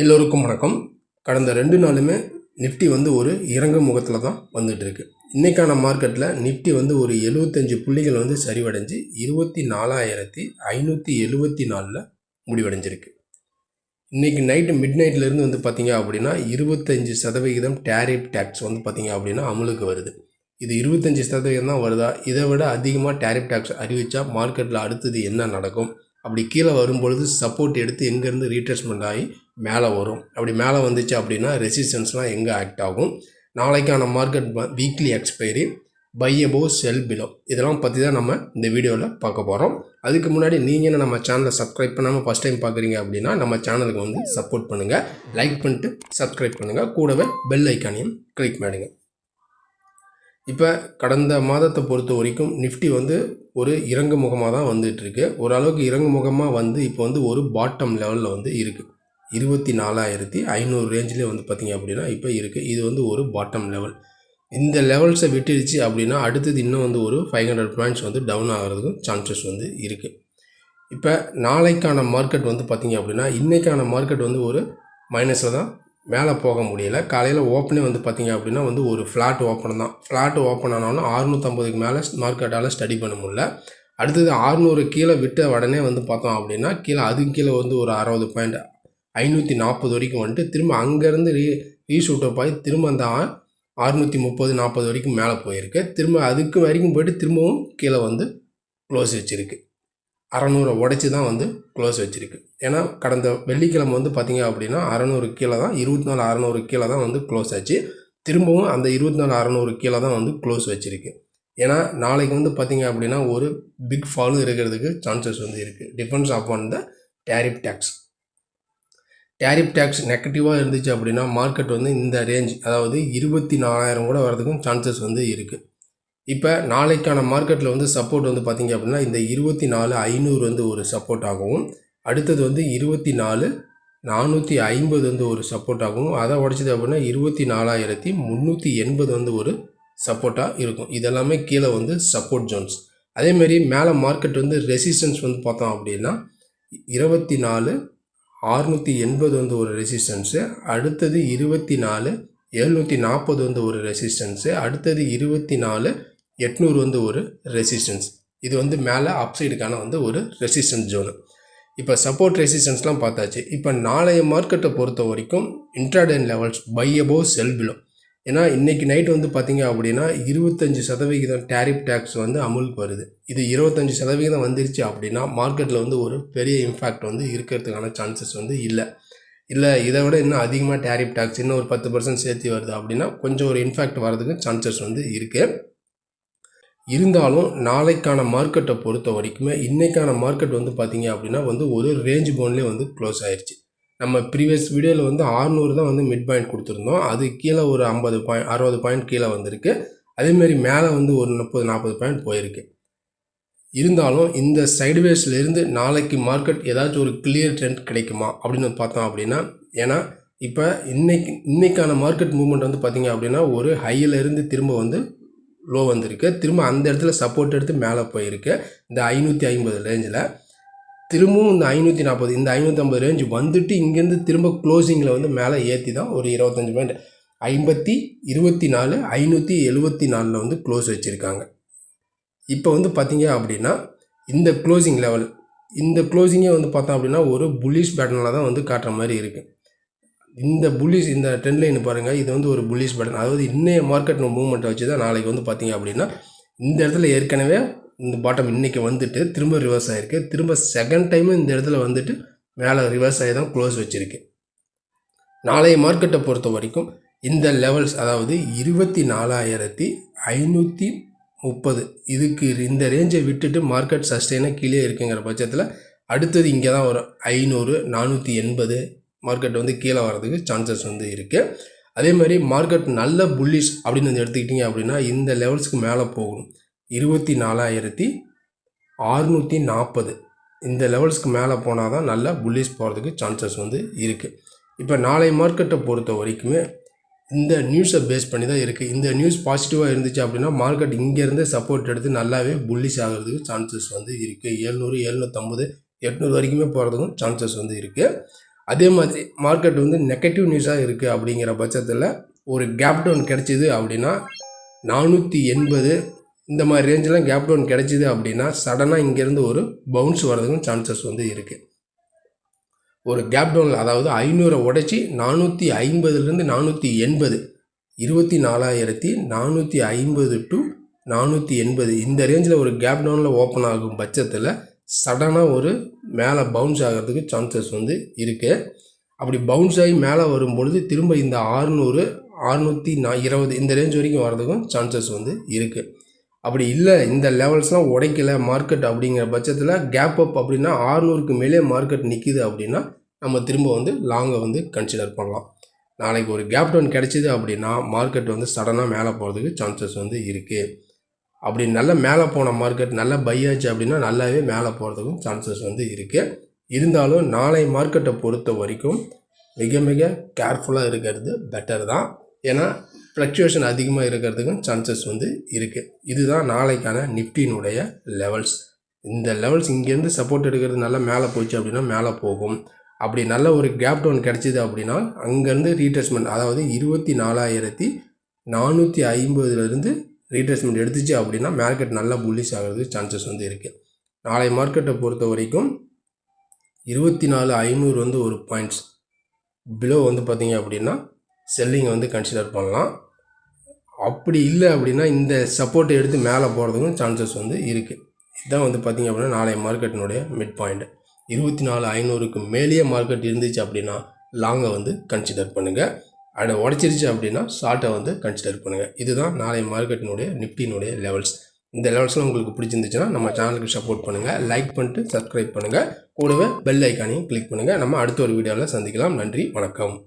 எல்லோருக்கும் வணக்கம். கடந்த ரெண்டு நாளுமே நிஃப்டி வந்து ஒரு இறங்கு முகத்தில் தான் வந்துட்டு இருக்கு மார்க்கெட்டில் நிஃப்டி வந்து ஒரு எழுபத்தஞ்சு புள்ளிகள் வந்து சரிவடைஞ்சு இருபத்தி நாலாயிரத்தி ஐநூற்றி எழுபத்தி நாலில் முடிவடைஞ்சிருக்கு. இன்னைக்கு நைட்டு மிட் நைட்லேருந்து வந்து பார்த்தீங்க அப்படின்னா இருபத்தஞ்சு சதவிகிதம் டேரிஃப் டேக்ஸ் வந்து பார்த்தீங்க அப்படின்னா அமலுக்கு வருது. இது இருபத்தஞ்சி சதவீதம் தான் வருதா? இதை விட அதிகமாக டேரிஃப் டேக்ஸ் அறிவித்தா மார்க்கெட்டில் அடுத்தது என்ன நடக்கும்? அப்படி கீழே வரும்பொழுது சப்போர்ட் எடுத்து எங்கேருந்து ரீட்ரெஸ்மெண்ட் ஆகி மேலே வரும். அப்படி மேலே வந்துச்சு அப்படின்னா ரெசிஸ்டன்ஸ்லாம் எங்கே ஆக்ட் ஆகும்? நாளைக்கான market weekly expiry buy above sell below இதெல்லாம் பற்றி தான் நம்ம இந்த வீடியோவில் பார்க்க போகிறோம் அதுக்கு முன்னாடி நீங்கள் என்ன நம்ம சேனலை சப்ஸ்கிரைப் பண்ணாமல் ஃபஸ்ட் டைம் பார்க்குறீங்க அப்படின்னா நம்ம சேனலுக்கு வந்து சப்போர்ட் பண்ணுங்கள் லைக் பண்ணிட்டு சப்ஸ்கிரைப் பண்ணுங்கள் கூடவே பெல் ஐக்கானையும் கிளிக் பண்ணிடுங்க. இப்போ கடந்த மாதத்தை பொறுத்த வரைக்கும் நிஃப்டி வந்து ஒரு இறங்கு முகமாக தான் வந்துட்டுருக்கு. ஓரளவுக்கு இறங்கு முகமாக வந்து இப்போ வந்து ஒரு பாட்டம் லெவலில் வந்து இருக்குது இருபத்தி நாலாயிரத்தி ஐநூறு ரேஞ்சிலே வந்து பார்த்தீங்க அப்படின்னா இப்போ இருக்குது இது வந்து ஒரு பாட்டம் லெவல் இந்த லெவல்ஸை விட்டுடுச்சு அப்படின்னா அடுத்தது இன்னும் வந்து ஒரு ஃபைவ் ஹண்ட்ரட் பாயிண்ட்ஸ் வந்து டவுன் ஆகிறதுக்கும் சான்சஸ் வந்து இருக்குது இப்போ நாளைக்கான மார்க்கெட் வந்து பார்த்திங்க அப்படின்னா இன்றைக்கான மார்க்கெட் வந்து ஒரு மைனஸில் தான் மேலே போக முடியல. காலையில் ஓப்பனே வந்து பார்த்தீங்க அப்படின்னா வந்து ஒரு ஃப்ளாட் ஓப்பன் தான். ஃப்ளாட் ஓப்பன் ஆனாலும் அறுநூற்றம்பதுக்கு மேலே மார்க்கெட்டால் ஸ்டடி பண்ண முடியல. அடுத்தது ஆறுநூறு கீழே விட்ட உடனே வந்து பார்த்தோம் அப்படின்னா கீழே அதுக்கு கீழே வந்து ஒரு அறுபது பாயிண்ட் ஐநூற்றி நாற்பது வரைக்கும் வந்துட்டு திரும்ப அங்கேருந்து ரீ ரீஷூட்டப் ஆகி திரும்ப அந்த அறுநூற்றி முப்பது நாற்பது வரைக்கும் மேலே போயிருக்கு. திரும்ப அதுக்கு வரைக்கும் போயிட்டு திரும்பவும் கீழே வந்து க்ளோஸ் வச்சுருக்கு. அறநூறை உடைச்சி தான் வந்து க்ளோஸ் வச்சுருக்கு. ஏன்னா கடந்த வெள்ளிக்கிழமை வந்து பார்த்தீங்க அப்படின்னா அறநூறு கீழே தான் இருபத்தி நாலு அறநூறு கீழே தான் வந்து க்ளோஸ் ஆச்சு. திரும்பவும் அந்த இருபத்தி நாலு அறநூறு கீழே தான் வந்து க்ளோஸ் வச்சுருக்கு. ஏன்னா நாளைக்கு வந்து பார்த்திங்க அப்படின்னா ஒரு பிக் ஃபாலும் இருக்கிறதுக்கு சான்சஸ் வந்து இருக்குது defence on the tariff tax tariff tax நெகட்டிவாக இருந்துச்சு அப்படின்னா மார்க்கெட் வந்து இந்த ரேஞ்ச் அதாவது இருபத்தி நாலாயிரம் கூட வரதுக்கும் சான்சஸ் வந்து இருக்குது இப்போ நாளைக்கான மார்க்கெட்டில் வந்து சப்போர்ட் வந்து பார்த்திங்க அப்படின்னா இந்த இருபத்தி நாலு ஐநூறு வந்து ஒரு சப்போர்ட் ஆகவும் அடுத்தது வந்து இருபத்தி நாலு நானூற்றி ஐம்பது வந்து ஒரு சப்போர்ட் ஆகும் அதை உடச்சது அப்படின்னா இருபத்தி நாலாயிரத்தி முந்நூற்றி எண்பது வந்து ஒரு சப்போர்ட்டாக இருக்கும். இதெல்லாமே கீழே வந்து சப்போர்ட் ஜோன்ஸ் அதேமாரி மேலே மார்க்கெட் வந்து ரெசிஸ்டன்ஸ் வந்து பார்த்தோம் அப்படின்னா இருபத்தி நாலு ஆறுநூற்றி எண்பது வந்து ஒரு ரெசிஸ்டன்ஸு அடுத்தது இருபத்தி நாலு எழுநூற்றி நாற்பது வந்து ஒரு ரெசிஸ்டன்ஸு அடுத்தது இருபத்தி நாலு எட்நூறு வந்து ஒரு ரெசிஸ்டன்ஸ் இது வந்து மேலே அப்சைடுக்கான வந்து ஒரு ரெசிஸ்டன்ஸ் ஜோனு இப்போ சப்போர்ட் ரெசிஸ்டன்ஸ்லாம் பார்த்தாச்சு. இப்போ நாளைய மார்க்கெட்டை பொறுத்த வரைக்கும் intraday levels buy above sell below ஏன்னா இன்றைக்கி நைட் வந்து பார்த்தீங்க அப்படின்னா இருபத்தஞ்சி சதவிகிதம் டேரிஃப் டேக்ஸ் வந்து அமுலுக்கு வருது. இது இருபத்தஞ்சி சதவிகிதம் வந்துருச்சு அப்படின்னா மார்க்கெட்டில் வந்து ஒரு பெரிய இம்பேக்ட் வந்து இருக்கிறதுக்கான சான்சஸ் வந்து இல்லை. இல்லை இதை விட இன்னும் அதிகமாக டேரிஃப் டேக்ஸ் இன்னும் ஒரு பத்து பர்சன்ட் சேர்த்து வருது அப்படின்னா கொஞ்சம் ஒரு இன்ஃபேக்ட் வரதுக்கு சான்சஸ் வந்து இருக்குது இருந்தாலும் நாளைக்கான மார்க்கெட்டை பொறுத்த வரைக்குமே இன்றைக்கான மார்க்கெட் வந்து பார்த்திங்க அப்படின்னா வந்து ஒரு ரேஞ்ச் போன்லேயே வந்து க்ளோஸ் ஆயிடுச்சு நம்ம ப்ரீவியஸ் வீடியோவில் வந்து ஆறுநூறு தான் வந்து மிட் பாயிண்ட் கொடுத்துருந்தோம். அது கீழே ஒரு ஐம்பது பாயிண்ட் அறுபது பாயிண்ட் கீழே வந்திருக்கு. அதேமாரி மேலே வந்து ஒரு முப்பது நாற்பது பாயிண்ட் போயிருக்கு. இருந்தாலும் இந்த சைடுவேஸ்லேருந்து நாளைக்கு மார்க்கெட் ஏதாச்சும் ஒரு கிளியர் ட்ரெண்ட் கிடைக்குமா அப்படின்னு பார்த்தோம் அப்படின்னா ஏன்னா இப்போ இன்னைக்கு இன்றைக்கான மார்க்கெட் மூவ்மெண்ட் வந்து பார்த்திங்க அப்படின்னா ஒரு ஹையிலேருந்து திரும்ப வந்து லோ வந்திருக்கு. திரும்ப அந்த இடத்துல சப்போர்ட் எடுத்து மேலே போயிருக்கு. இந்த ஐநூற்றி ஐம்பது ரேஞ்சில் திரும்பவும் இந்த ஐநூற்றி நாற்பது இந்த ஐநூற்றம்பது ரேஞ்சு வந்துட்டு இங்கேருந்து திரும்ப க்ளோசிங்கில் வந்து மேலே ஏற்றி தான் ஒரு இருபத்தஞ்சி பாயிண்ட் ஐம்பத்தி இருபத்தி நாலு ஐநூற்றி எழுபத்தி நாலில் வந்து க்ளோஸ் வச்சுருக்காங்க. இப்போ வந்து பார்த்திங்க அப்படின்னா இந்த க்ளோசிங் லெவல் இந்த க்ளோசிங்கே வந்து பார்த்தோம் அப்படின்னா ஒரு புலிஷ் பேட்டர்னில் தான் வந்து காட்டுற மாதிரி இருக்குது இந்த புல்லிஷ் இந்த ட்ரெண்ட் லைன் பாருங்கள் இது வந்து ஒரு புல்லிஷ் பட்டன் அதாவது இன்றைய மார்க்கெட் மூவ்மெண்ட்டை வச்சு தான் நாளைக்கு வந்து பார்த்தீங்க அப்படின்னா இந்த இடத்துல ஏற்கனவே இந்த பாட்டம் இன்றைக்கி வந்துட்டு திரும்ப ரிவர்ஸ் ஆகிருக்கு திரும்ப செகண்ட் டைமும் இந்த இடத்துல வந்துட்டு மேலே ரிவர்ஸ் ஆகி தான் க்ளோஸ் வச்சுருக்கு. நாளைய மார்க்கெட்டை பொறுத்த வரைக்கும் இந்த லெவல்ஸ் அதாவது இருபத்தி நாலாயிரத்தி ஐநூற்றி முப்பது இதுக்கு இந்த ரேஞ்சை விட்டுட்டு மார்க்கெட் சஸ்டெயினாக கீழே இருக்குங்கிற பட்சத்தில் அடுத்தது இங்கே தான் வரும். ஐநூறு நானூற்றி எண்பது மார்க்கெட் வந்து கீழே வர்றதுக்கு சான்சஸ் வந்து இருக்குது அதே மாதிரி மார்க்கெட் நல்ல புல்லிஷ் அப்படின்னு வந்து எடுத்துக்கிட்டிங்க அப்படின்னா இந்த லெவல்ஸ்க்கு மேலே போகணும். இருபத்தி நாலாயிரத்தி அறுநூற்றி நாற்பது. இந்த லெவல்ஸ்க்கு மேலே போனால் தான் நல்ல புல்லிஷ் போகிறதுக்கு சான்சஸ் வந்து இருக்குது இப்போ நாளை மார்க்கெட்டை பொறுத்த வரைக்குமே இந்த நியூஸை பேஸ் பண்ணி தான் இருக்குது இந்த நியூஸ் பாசிட்டிவாக இருந்துச்சு அப்படின்னா மார்க்கெட் இங்கேருந்து சப்போர்ட் எடுத்து நல்லாவே புல்லிஷ் ஆகிறதுக்கு சான்சஸ் வந்து இருக்குது ஏழ்நூறு எழுநூற்றம்பது எட்நூறு வரைக்குமே போகிறதுக்கும் சான்சஸ் வந்து இருக்குது அதே மாதிரி மார்க்கெட் வந்து நெகட்டிவ் நியூஸாக இருக்குது அப்படிங்கிற பட்சத்தில் ஒரு கேப் டவுன் கிடச்சிது அப்படின்னா நானூற்றி எண்பது இந்த மாதிரி ரேஞ்செலாம் கேப் டவுன் கிடச்சிது அப்படின்னா சடனாக இங்கேருந்து ஒரு பவுன்ஸ் வர்றதுக்கும் சான்சஸ் வந்து இருக்குது ஒரு கேப் டவுனில் அதாவது ஐநூறை உடைச்சி நானூற்றி ஐம்பதுலேருந்து நானூற்றி எண்பது இருபத்தி நாலாயிரத்தி நானூற்றி ஐம்பது டு நானூற்றி எண்பது இந்த ரேஞ்சில் ஒரு கேப் டவுனில் ஓப்பன் ஆகும் பட்சத்தில் சடனாக ஒரு மேலே பவுன்ஸ் ஆகிறதுக்கு சான்சஸ் வந்து இருக்குது அப்படி பவுன்ஸ் ஆகி மேலே வரும்பொழுது திரும்ப இந்த ஆறுநூறு ஆறுநூற்றி நா இருபது இந்த ரேஞ்ச் வரைக்கும் வர்றதுக்கும் சான்சஸ் வந்து இருக்குது அப்படி இல்லை இந்த லெவல்ஸ்லாம் உடைக்கல மார்க்கெட் அப்படிங்கிற பட்சத்தில் கேப் அப் அப்படின்னா ஆறுநூறுக்கு மேலே மார்க்கெட் நிற்கிது அப்படின்னா நம்ம திரும்ப வந்து லாங்கை வந்து கன்சிடர் பண்ணலாம். நாளைக்கு ஒரு கேப் டவுன் கிடச்சிது அப்படின்னா மார்க்கெட் வந்து சடனாக மேலே போகிறதுக்கு சான்சஸ் வந்து இருக்குது அப்படி நல்ல மேலே போன மார்க்கெட் நல்லா பை ஆச்சு அப்படின்னா நல்லாவே மேலே போகிறதுக்கும் சான்சஸ் வந்து இருக்குது இருந்தாலும் நாளை மார்க்கெட்டை பொறுத்த வரைக்கும் மிக மிக கேர்ஃபுல்லாக இருக்கிறது பெட்டர் தான். ஏன்னா ஃப்ளக்சுவேஷன் அதிகமாக இருக்கிறதுக்கும் சான்சஸ் வந்து இருக்குது இதுதான் நாளைக்கான நிஃப்டினுடைய லெவல்ஸ் இந்த லெவல்ஸ் இங்கேருந்து சப்போர்ட் எடுக்கிறது நல்லா மேலே போச்சு அப்படின்னா மேலே போகும். அப்படி நல்ல ஒரு கேப் டவுன் கிடச்சிது அப்படின்னா அங்கேருந்து ரீட்ரெஸ்மெண்ட் அதாவது இருபத்தி நாலாயிரத்தி நானூற்றி ஐம்பதுலேருந்து ரீட்ரெஸ்மெண்ட் எடுத்துச்சு அப்படின்னா மார்க்கெட் நல்லா புல்லிஷ் ஆகிறது சான்சஸ் வந்து இருக்குது நாளை மார்க்கெட்டை பொறுத்த வரைக்கும் இருபத்தி நாலு ஐநூறு வந்து ஒரு பாயிண்ட்ஸ் பிலோ வந்து பார்த்தீங்க அப்படின்னா செல்லிங்கை வந்து கன்சிடர் பண்ணலாம். அப்படி இல்லை அப்படின்னா இந்த சப்போர்ட்டை எடுத்து மேலே போகிறதுக்கும் சான்சஸ் வந்து இருக்குது இதுதான் வந்து பார்த்திங்க அப்படின்னா நாளைய மார்க்கெட்டினுடைய மிட் பாயிண்ட் இருபத்தி நாலு ஐநூறுக்கு மேலேயே மார்க்கெட் இருந்துச்சு அப்படின்னா லாங்கை வந்து கன்சிடர் பண்ணுங்கள் அதை உடச்சிருச்சு அப்படின்னா ஷார்ட்டை வந்து கன்சிடர் பண்ணுங்கள் இதுதான் நாளை மார்க்கெட்டினுடைய நிஃப்டினுடைய லெவல்ஸ் இந்த லெவல்ஸ்லாம் உங்களுக்கு பிடிச்சிருந்துச்சுன்னா நம்ம சேனலுக்கு சப்போர்ட் பண்ணுங்கள் லைக் பண்ணிட்டு சப்ஸ்கிரைப் பண்ணுங்கள் கூடவே பெல் ஐக்கானையும் கிளிக் பண்ணுங்கள் நம்ம அடுத்த ஒரு வீடியோவில் சந்திக்கலாம். நன்றி. வணக்கம்.